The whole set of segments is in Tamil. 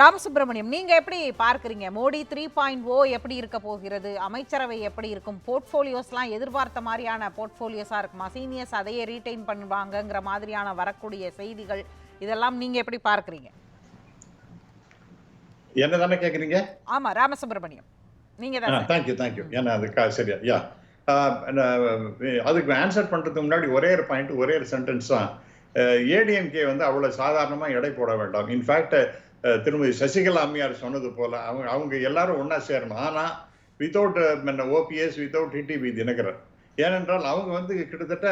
ராமசுப்ரமணியம் நீங்க எப்படி பார்க்கறீங்க? மோடி த்ரீ பாயிண்ட் ஓ எப்படி இருக்க போகிறது? அமைச்சரவை எப்படி இருக்கும்? போர்ட்ஃபோலியோஸ்லாம் எதிர்பார்த்த மாதிரியான போர்ட்ஃபோலியோஸா இருக்குமா? சீனியர்ஸ் அதையே ரீடைன் பண்ணுவாங்கங்கிற மாதிரியான வரக்கூடிய செய்திகள் இதெல்லாம் நீங்க எப்படி பார்க்கறீங்க? என்ன தானே கேக்குறீங்க? ஆமா ராமசுப்ரமணியம். நீங்க தான். தேங்க்யூ தேங்க்யூ ஏன்னா அது சரியா யா. அதுக்கு ஆன்சர் பண்றதுக்கு முன்னாடி ஒரே ஒரு பாயிண்ட் ஒரே ஒரு சென்டென்ஸ் தான். ஏடிஎம்கே வந்து அவ்வளவு சாதாரணமா எடை போட வேண்டாம். இன்ஃபேக்ட் திருமதி சசிகலா அம்மையார் சொன்னது போல அவங்க அவங்க எல்லாரும் ஒன்றா சேரணும். ஆனா without OPS without TTV Dhinakaran. ஏனென்றால் அவங்க வந்து கிட்டத்தட்ட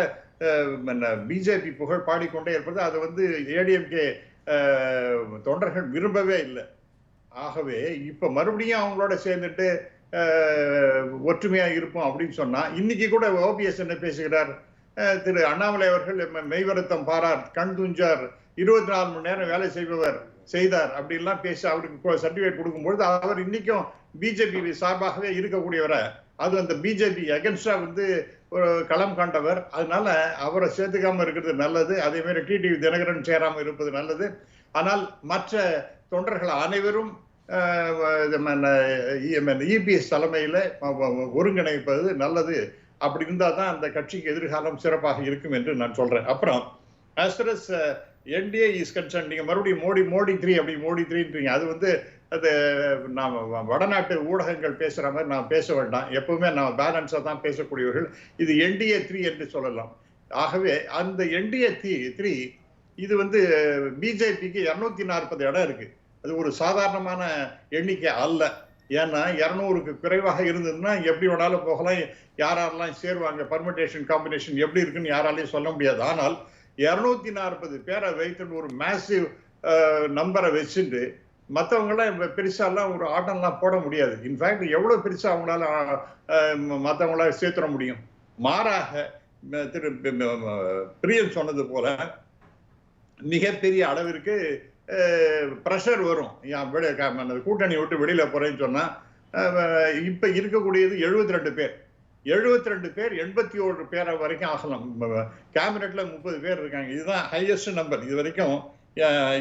பிஜேபி புகழ் பாடிக்கொண்டே இருப்பது அதை வந்து ஏடிஎம்கே தொண்டர்கள் விரும்பவே இல்லை. ஆகவே இப்போ மறுபடியும் அவங்களோட சேர்ந்துட்டு ஒற்றுமையாக இருப்போம் அப்படின்னு சொன்னால் இன்னைக்கு கூட ஓபிஎஸ் என்ன பேசுகிறார்? திரு அண்ணாமலை அவர்கள் மெய்வருத்தம் பாரார் கண் துஞ்சார் இருபத்தி நாலு மணி நேரம் வேலை செய்பவர். செய்தார். அப்படிலாம் பேசி அவருக்கு சர்டிஃபிகேட் கொடுக்கும்பொழுது அவர் இன்னைக்கும் பிஜேபி சார்பாகவே இருக்கக்கூடியவரை. அது அந்த பிஜேபி அகென்ஸ்டா வந்து ஒரு களம் காண்டவர். அதனால அவரை சேர்த்துக்காம இருக்கிறது நல்லது. அதே மாதிரி டிடிவி தினகரன் சேராம இருப்பது நல்லது. ஆனால் மற்ற தொண்டர்கள் அனைவரும் இபிஎஸ் தலைமையில ஒருங்கிணைப்பது நல்லது. அப்படி இருந்தால் தான் அந்த கட்சிக்கு எதிர்காலம் சிறப்பாக இருக்கும் என்று நான் சொல்றேன். அப்புறம் as என்டிஏ இஸ் கன்சர்ன் நீங்கள் மறுபடியும் மோடி மோடி த்ரீ அப்படி மோடி த்ரீன்றீங்க அது வந்து அது நாம் வடநாட்டு ஊடகங்கள் பேசுகிற மாதிரி நான் பேச வேண்டாம். எப்பவுமே நான் பேலன்ஸாக தான் பேசக்கூடியவர்கள். இது என்டிஏ த்ரீ என்று சொல்லலாம். ஆகவே அந்த என்டிஏ த்ரீ த்ரீ இது வந்து பிஜேபிக்கு இரநூத்தி நாற்பது இடம் இருக்குது அது ஒரு சாதாரணமான எண்ணிக்கை அல்ல. ஏன்னா இரநூறுக்கு குறைவாக இருந்ததுன்னா எப்படி வேணாலும் போகலாம். யாரெல்லாம் சேருவாங்க பர்மிட்டேஷன் காம்பினேஷன் எப்படி இருக்குன்னு யாராலையும் சொல்ல முடியாது. ஆனால் இரநூத்தி நாற்பது பேரை வைத்துன்னு ஒரு மேசிவ் நம்பரை வச்சுட்டு மற்றவங்களாம் பெருசாலாம் ஒரு ஆட்டம்லாம் போட முடியாது. இன்ஃபேக்ட் எவ்வளோ பெருசாக அவங்களால மற்றவங்களால சேர்த்துட முடியும். மாறாக திரு பிரியன் சொன்னது போல மிகப்பெரிய அளவிற்கு ப்ரெஷர் வரும். ஏன் கூட்டணி விட்டு வெளியில் போகிறேன்னு சொன்னால் இப்போ இருக்கக்கூடியது 72 ரெண்டு பேர். 72 ரெண்டு பேர் எண்பத்தி ஓரு பேரை வரைக்கும் ஆகலாம். கேபினெட்ல முப்பது பேர் இருக்காங்க. இதுதான் ஹையஸ்ட் நம்பர் இது வரைக்கும்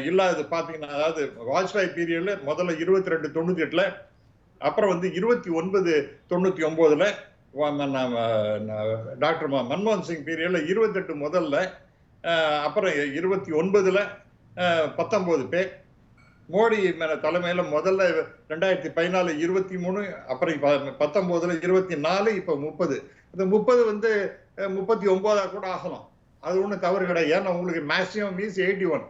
இல்லாதது பார்த்தீங்கன்னா அதாவது வாஜ்பாய் பீரியட்ல முதல்ல 22 ரெண்டு தொண்ணூத்தி எட்டுல அப்புறம் வந்து இருபத்தி ஒன்பது தொண்ணூத்தி ஒன்பதுல டாக்டர் மன்மோகன் சிங் பீரியட்ல இருபத்தெட்டு முதல்ல அப்புறம் இருபத்தி ஒன்பதுல பத்தொன்பது பேர். மோடி தலைமையில முதல்ல ரெண்டாயிரத்தி பதினாலு இருபத்தி மூணு அப்புறம் பத்தொன்பதுல இருபத்தி நாலு இப்ப முப்பது. இந்த முப்பது வந்து முப்பத்தி ஒன்பதா கூட ஆகலாம். அது ஒண்ணும் தவறு கிடையாது. ஏன்னா உங்களுக்கு மேக்சிமம் மீன்ஸ் எயிட்டி ஒன்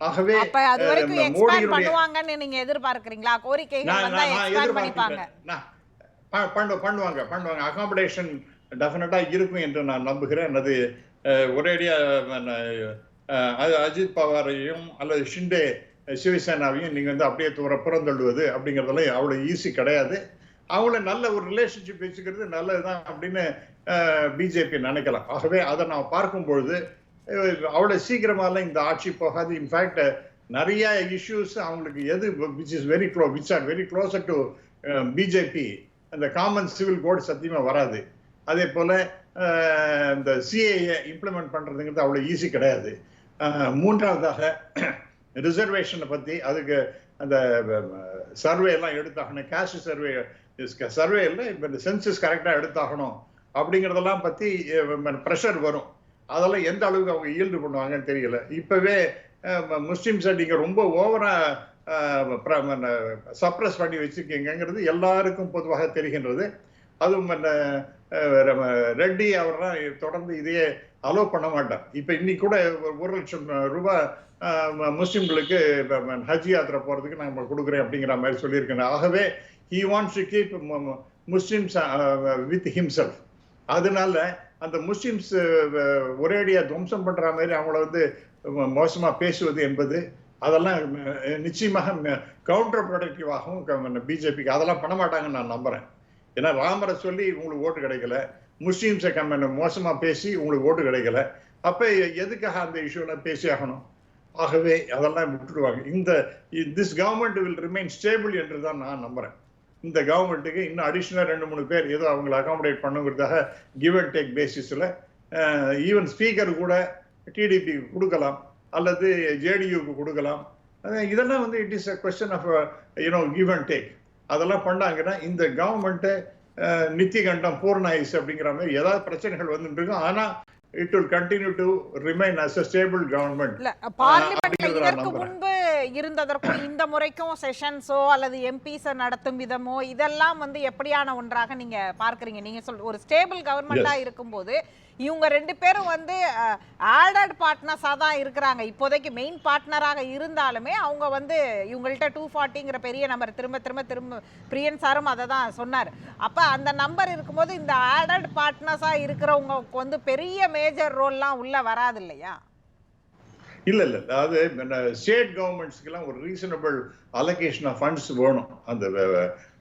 ஆகவே அது வரைக்கும் எக்ஸ்பேண்ட் பண்ணுவாங்கன்னு நீங்க எதிர்பார்க்கறீங்களா? கோரிக்கைகள் வந்தா எக்ஸ்பேண்ட் பண்ணிப்பாங்க பண்ணுவாங்க பண்ணுவாங்க. அகாமடேஷன் டெஃபினட்டா இருக்கும் என்று நான் நம்புகிறேன். அது ஒரேடியா அது அஜித் பவாரையும் அல்லது ஷிண்டே சிவசேனாவையும் நீங்கள் வந்து அப்படியே தூர புறந்தள்ளுவது அப்படிங்கிறதெல்லாம் அவ்வளோ ஈஸி கிடையாது. அவங்கள நல்ல ஒரு ரிலேஷன்ஷிப் வச்சுக்கிறது நல்லதுதான் அப்படின்னு பிஜேபி நினைக்கலாம். ஆகவே அதை நான் பார்க்கும் பொழுது அஹ், சீக்கிரமாலாம் இந்த ஆட்சி போகாது. இன்ஃபேக்ட் நிறைய இஷ்யூஸ் அவங்களுக்கு எது which is very close which are very closer to BJP அந்த காமன் சிவில் கோட் சத்தியமாக வராது. அதே போல் இந்த சிஏஏ இம்ப்ளிமெண்ட் பண்ணுறதுங்கிறது அவ்வளோ ஈஸி கிடையாது. மூன்றாவதாக ரிசர்வேஷனை பற்றி அதுக்கு அந்த சர்வே எல்லாம் எடுத்தாகணும். கேஷ் சர்வே சர்வே இல்லை இப்போ இந்த சென்சஸ் கரெக்டாக எடுத்தாகணும் அப்படிங்கிறதெல்லாம் பற்றி ப்ரெஷர் வரும். அதெல்லாம் எந்த அளவுக்கு அவங்க ஈல்டு பண்ணுவாங்கன்னு தெரியல. இப்போவே முஸ்லிம்ஸை நீங்கள் ரொம்ப ஓவராக சப்ரஸ் பண்ணி வச்சுருக்கீங்கிறது எல்லாருக்கும் பொதுவாக தெரிகின்றது. அதுவும் ரெட்டி அவர்லாம் தொடர்ந்து இதையே அலோவ் பண்ண மாட்டார். இப்ப இன்னைக்கு கூட ஒரு- ஒரு லட்சம் ரூபாய் முஸ்லீம்களுக்கு முஸ்லிம்களுக்கு ஹஜ் யாத்திரை போறதுக்கு நம்ம கொடுக்குறேன் அப்படிங்கிற மாதிரி சொல்லியிருக்கேன். ஆகவே he wants to keep Muslims with himself அதனால அந்த முஸ்லிம்ஸ் ஒரேடியா துவம்சம் பண்ற மாதிரி அவங்கள வந்து ம- மோசமா பேசுவது என்பது அதெல்லாம் நிச்சயமாக கவுண்டர் ப்ரொடக்டிவாகவும் பிஜேபிக்கு அதெல்லாம் பண்ண மாட்டாங்கன்னு நான் நம்புறேன். ஏன்னா ராமரை சொல்லி உங்களுக்கு ஓட்டு கிடைக்கல முஸ்லீம்ஸை கம்ம மோசமாக பேசி உங்களுக்கு ஓட்டு கிடைக்கல. அப்போ எதுக்காக அந்த இஷ்யூலாம் பேசி ஆகணும்? ஆகவே அதெல்லாம் விட்டுடுவாங்க. இந்த this government will remain stable என்று தான் நான் நம்புகிறேன் இந்த கவர்மெண்ட்டுக்கு இன்னும் அடிஷ்னலாக ரெண்டு மூணு பேர் ஏதோ அவங்களை அகாமடேட் பண்ணுங்கிறதாக கிவ் அண்ட் டேக் பேசிஸில் ஈவன் ஸ்பீக்கர் கூட டிடிபி கொடுக்கலாம் அல்லது ஜேடியூக்கு கொடுக்கலாம். இதெல்லாம் வந்து it is a question of you know give and take அதெல்லாம் பண்ணாங்கன்னா இந்த கவர்மெண்ட்டு நித்திகண்டம் பூர்ணாயுஸ் அப்படிங்கிற மாதிரி ஏதாவது பிரச்சனைகள் வந்துட்டு இருக்கும். ஆனால் it will continue to remain as a stable government இல்ல பார்லிமெண்ட்ல இதற்கு. முன்பு இருந்ததற்கும் இந்த முறைக்கும் செஷன்ஸோ அல்லது எம்பிஸ் நடத்தும் விதமோ இதெல்லாம் வந்து எப்படியான ஒன்றாக நீங்க பார்க்கறீங்க? நீங்க சொல் ஒரு ஸ்டேபிள் கவர்மெண்டா இருக்கும்போது இவங்க ரெண்டு பேரும் வந்து ஆடட் பார்ட்னர்ஸாக தான் இருக்கிறாங்க. இப்போதைக்கு மெயின் பார்ட்னராக இருந்தாலுமே அவங்க வந்து இவங்கள்ட்ட டூ ஃபார்ட்டிங்கிற பெரிய நம்பர் திரும்ப திரும்ப திரும்ப பிரியன் சாரும் அதை தான் சொன்னார். அப்போ அந்த நம்பர் இருக்கும்போது இந்த ஆடட் பார்ட்னர்ஸாக இருக்கிறவங்களுக்கு வந்து பெரிய மேஜர் ரோல்லாம் உள்ள வராது இல்லையா இல்ல இல்ல. அதாவது ஸ்டேட் கவர்மெண்ட்ஸ்க்கெல்லாம் ஒரு ரீசனபிள் அலோகேஷன் ஆஃப் ஃபண்ட்ஸ் வேணும். அந்த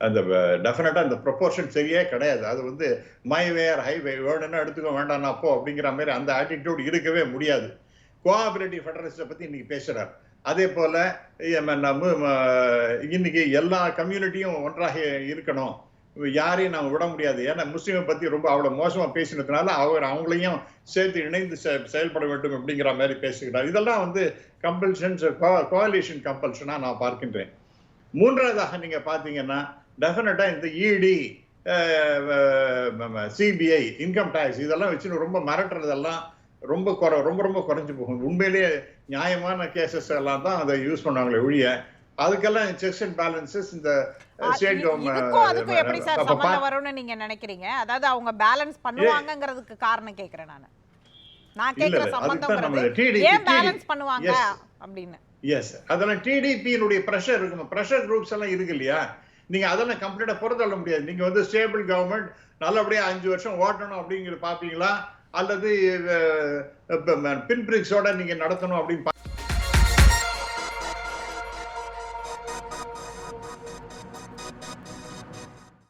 அந்த டெஃபினட்டாக அந்த ப்ரொப்போர்ஷன் சரியே கிடையாது. அது வந்து மை வேர் ஹைவே வேணும்னா எடுத்துக்க வேண்டாம் அப்போ அப்படிங்கிற மாதிரி அந்த ஆட்டிடியூட் இருக்கவே முடியாது. கோஆபரேட்டிவ் ஃபெடரலிஸ்ட்டை பத்தி இன்னைக்கு பேசுகிறார் அதே போல நம்ம இன்னைக்கு எல்லா கம்யூனிட்டியும் ஒன்றாக இருக்கணும். யாரையும் நம்ம விட முடியாது. ஏன்னா முஸ்லீமை பற்றி ரொம்ப அவ்வளோ மோசமாக பேசினதுனால அவர் அவங்களையும் சேர்த்து இணைந்து செ- செயல்பட வேண்டும் அப்படிங்கிற மாதிரி பேசுகிறார். இதெல்லாம் வந்து கம்பல்ஷன்ஸ் கோalition கம்பல்ஷனாக நான் பார்க்கின்றேன். மூன்றாவதாக நீங்கள் பார்த்தீங்கன்னா டெஃபினட்டாக இந்த இடி சிபிஐ இன்கம் டேக்ஸ் இதெல்லாம் வச்சுன்னு ரொம்ப மிரட்டுறதெல்லாம் ரொம்ப குறை ரொம்ப ரொம்ப குறைஞ்சி போகும். உண்மையிலேயே நியாயமான கேசஸ் எல்லாம் தான் அதை யூஸ் பண்ணாங்களே ஒழிய அதுக்கெல்லாம் செக்ஸ் அண்ட் பேலன்சஸ் இந்த ஸ்டேட் இ- இதுக்கும் அதுக்கும் எப்படி சார் கவர்மெண்ட் சம்பந்தம் வரும்னு நீங்க நினைக்கிறீங்க? அதாவது அவங்க பேலன்ஸ் பண்ணுவாங்கங்கிறதுக்கு காரணம் கேக்குறேன் நானு. நான் கேக்குற சம்பந்தம் ஏன் பேலன்ஸ் பண்ணுவாங்க. அப்படின்னு. எஸ் அதெல்லாம் டிடிபியினுடைய ப்ரெஷர் இருக்கும்? ப்ரெஷர் குரூப்ஸ் எல்லாம் இருக்கு இல்லையா? நீங்க அதெல்லாம் கம்ப்ளீட்டா புறத்தள்ள முடியாது. நீங்க வந்து ஸ்டேபிள் கவர்மெண்ட் நல்லபடியா அஞ்சு வருஷம் ஓட்டணும் அப்படிங்கிறது பாப்பீங்களா? அல்லது பின் பிரிக்ஸோட நீங்க நடத்தணும் அப்படின்னு